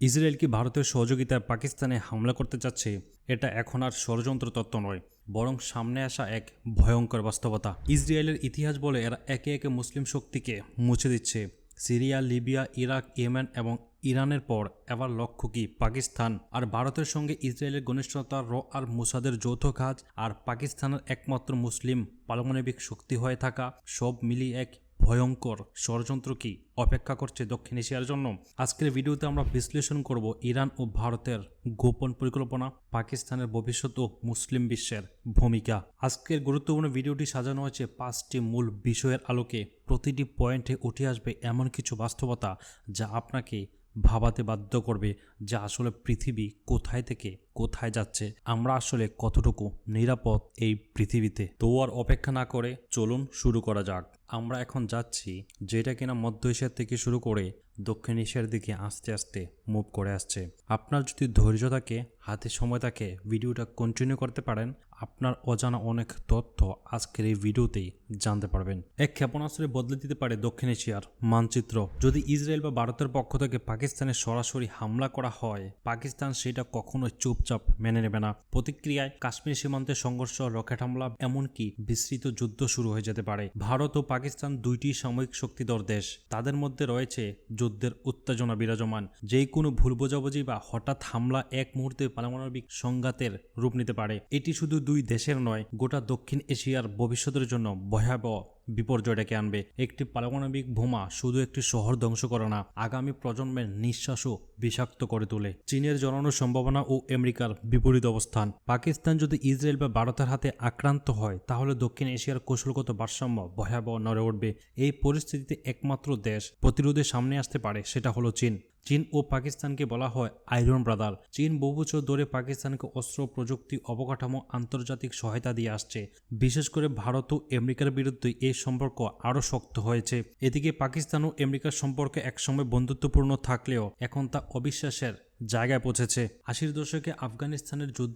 Israel কি ভারতের সহযোগিতায় পাকিস্তানে হামলা করতে চাচ্ছে, এটা এখন আর ষড়যন্ত্র তত্ত্ব নয়, বরং সামনে আসা এক ভয়ঙ্কর বাস্তবতা। ইসরায়েলের ইতিহাস বলে এরা একে একে মুসলিম শক্তিকে মুছে দিচ্ছে। সিরিয়া, লিবিয়া, ইরাক, ইয়েমেন এবং ইরানের পর এবার লক্ষ্য কি পাকিস্তান। আর ভারতের সঙ্গে ইসরায়েলের ঘনিষ্ঠতা র আর মুসাদের যৌথ কাজ আর পাকিস্তানের একমাত্র মুসলিম পারমাণবিক শক্তি হয়ে থাকা, সব মিলিয়ে এক ভয়ঙ্কর ষড়যন্ত্র কি? অপেক্ষা করছে দক্ষিণ এশিয়ার জন্য। আজকের ভিডিওতে আমরা বিশ্লেষণ করব ইরান ও ভারতের গোপন পরিকল্পনা, পাকিস্তানের ভবিষ্যৎ ও মুসলিম বিশ্বের ভূমিকা। আজকের গুরুত্বপূর্ণ ভিডিওটি সাজানো হয়েছে পাঁচটি মূল বিষয়ের আলোকে। প্রতিটি পয়েন্টে উঠে আসবে এমন কিছু বাস্তবতা যা আপনাকে ভাবাতে বাধ্য করবে, যে আসলে পৃথিবী কোথায় থেকে কোথায় যাচ্ছে। আমরা আসলে কতটুকু নিরাপদ এই পৃথিবীতে? তো আর অপেক্ষা না করে চলুন শুরু করা যাক। আমরা এখন যাচ্ছি, যেটা কিনা মধ্য এশিয়ার থেকে শুরু করে দক্ষিণ এশিয়ার দিকে আস্তে আস্তে মুভ করে আসছে। আপনার যদি ধৈর্য থাকে, হাতে সময় থাকে, ভিডিওটা কন্টিনিউ করতে পারেন, আপনার অজানা অনেক তথ্য আজকের এই ভিডিওতেই জানতে পারবেন। এক ক্ষেপণাস্ত্রে বদলে দিতে পারে দক্ষিণ এশিয়ার মানচিত্র। যদি ইসরায়েল বা ভারতের পক্ষ থেকে পাকিস্তানে সরাসরি হামলা করা হয়, পাকিস্তান সেটা কখনোই চুপচাপ মেনে নেবে না। প্রতিক্রিয়ায় কাশ্মীর সীমান্তে সংঘর্ষ, রকেট হামলা, এমনকি বিস্তৃত যুদ্ধ শুরু হয়ে যেতে পারে। ভারত ও পাকিস্তান দুইটি সাময়িক শক্তিধর দেশ। তাদের মধ্যে রয়েছে যুদ্ধের উত্তেজনা বিরাজমান। যে কোনো ভুল বোঝাবুঝি বা হঠাৎ হামলা এক মুহূর্তে পারমাণবিক সংঘাতের রূপ নিতে পারে। এটি শুধু দুই দেশের নয়, গোটা দক্ষিণ এশিয়ার ভবিষ্যতের জন্য ভয়াবহ। বিপর্যয় ডেকে আনবে। একটি পারমাণবিক বোমা শুধু একটি শহর ধ্বংস করে না, আগামী প্রজন্মের নিঃশ্বাসও বিষাক্ত করে তোলে। চীনের জড়ানোর সম্ভাবনা ও আমেরিকার বিপরীত অবস্থান। পাকিস্তান যদি ইসরায়েল বা ভারতের হাতে আক্রান্ত হয়, তাহলে দক্ষিণ এশিয়ার কৌশলগত ভারসাম্য ভয়াবহ নড়ে উঠবে। এই পরিস্থিতিতে একমাত্র দেশ প্রতিরোধের সামনে আসতে পারে, সেটা হলো চীন। চীন ও পাকিস্তানকে বলা হয় আয়রন ব্রাদার। চীন বহু বছর ধরে পাকিস্তানকে অস্ত্র, প্রযুক্তি, অবকাঠামো, আন্তর্জাতিক সহায়তা দিয়ে আসছে। বিশেষ করে ভারত ও আমেরিকার বিরুদ্ধে এই সম্পর্ক আরও শক্ত হয়েছে। এদিকে পাকিস্তান ও আমেরিকার সম্পর্কে একসময় বন্ধুত্বপূর্ণ থাকলেও এখন তা অবিশ্বাসের জায়গায় পৌঁছেছে। আশির দশকে আফগানিস্তানের যুদ্ধ